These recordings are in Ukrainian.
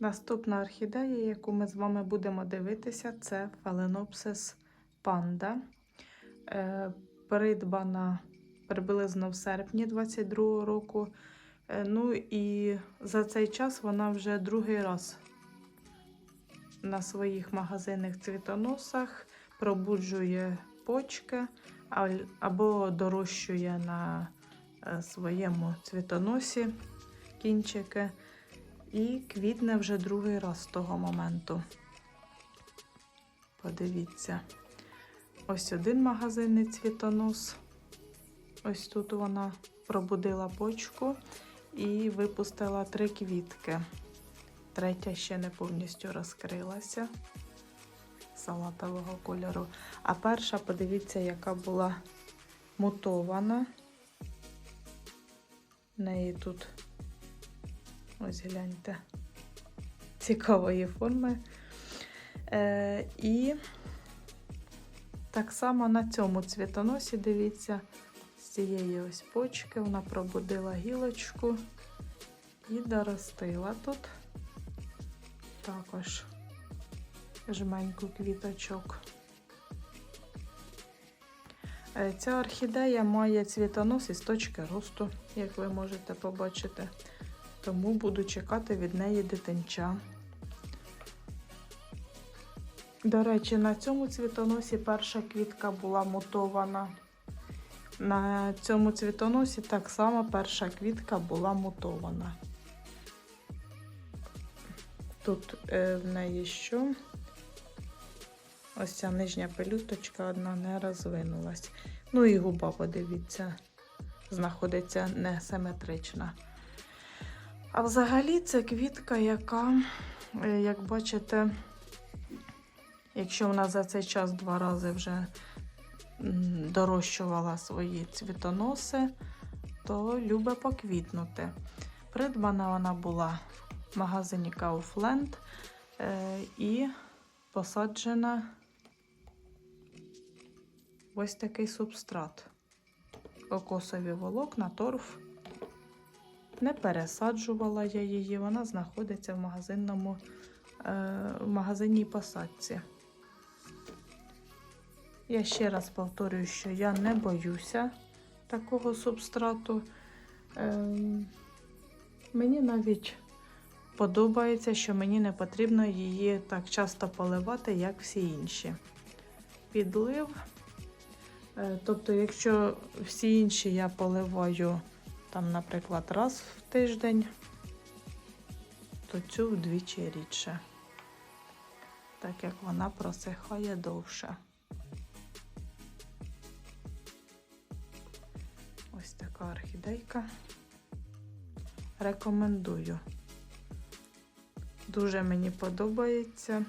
Наступна орхідея, яку ми з вами будемо дивитися, це panda. Е, Придбана приблизно в серпні 22 року. Е, Ну і за цей час вона вже другий раз на своїх магазинних цвітоносах пробуджує почки або дорощує на е, своєму цвітоносі кінчики. І квітне вже другий раз з того моменту. Подивіться. Ось один магазинний цвітонос. Ось тут вона пробудила почку і випустила три квітки. Третя ще не повністю розкрилася салатового кольору. А перша, подивіться, яка була мутована. В неї тут Ось гляньте. Цікавої форми. Е, і так само на цьому цвітоносі, дивіться, з цієї ось почки вона пробудила гілочку і доростила тут також жменьку квіточок. Е, Ця орхідея має цвітонос із точки росту, як ви можете побачити тому буду чекати від неї дитинча. До речі, на цьому цвітоносі перша квітка була мутована. На цьому цвітоносі так само перша квітка була мутована. Тут е, в неї що? Ось ця нижня пелюсточка одна не розвинулась. Ну і губа, подивіться, знаходиться несиметрична. А взагалі це квітка, яка, е, як бачите, якщо вона за цей час два рази вже дорощувала свої цвітоноси, то любить поквітнути. Придбана вона була в магазині Kaufland е, і посаджена ось такий субстрат. Кокосові волокна, торф. Не пересаджувала я її, вона знаходиться в магазинному е, в магазинній посадці. Я ще раз повторюю, що я не боюся такого субстрату. Е, мені навіть подобається, що мені не потрібно її так часто поливати, як всі інші. Підлив. Е, тобто, якщо всі інші я поливаю там, наприклад, раз в тиждень, то цю вдвічі рідше, так як вона просихає довше. Ось така орхідейка. Рекомендую. Дуже мені подобається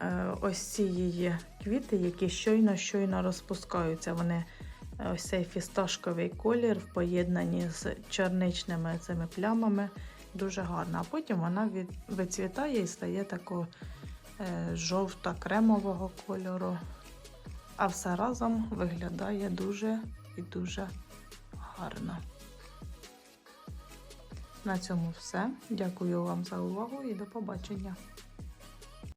е, ось ці її квіти, які щойно-щойно розпускаються. Вони ось цей фісташковий колір в поєднанні з чорничними цими плямами. Дуже гарна. А потім вона від, вицвітає і стає такого е, жовто-кремового кольору. А все разом виглядає дуже і дуже гарно. На цьому все. Дякую вам за увагу і до побачення.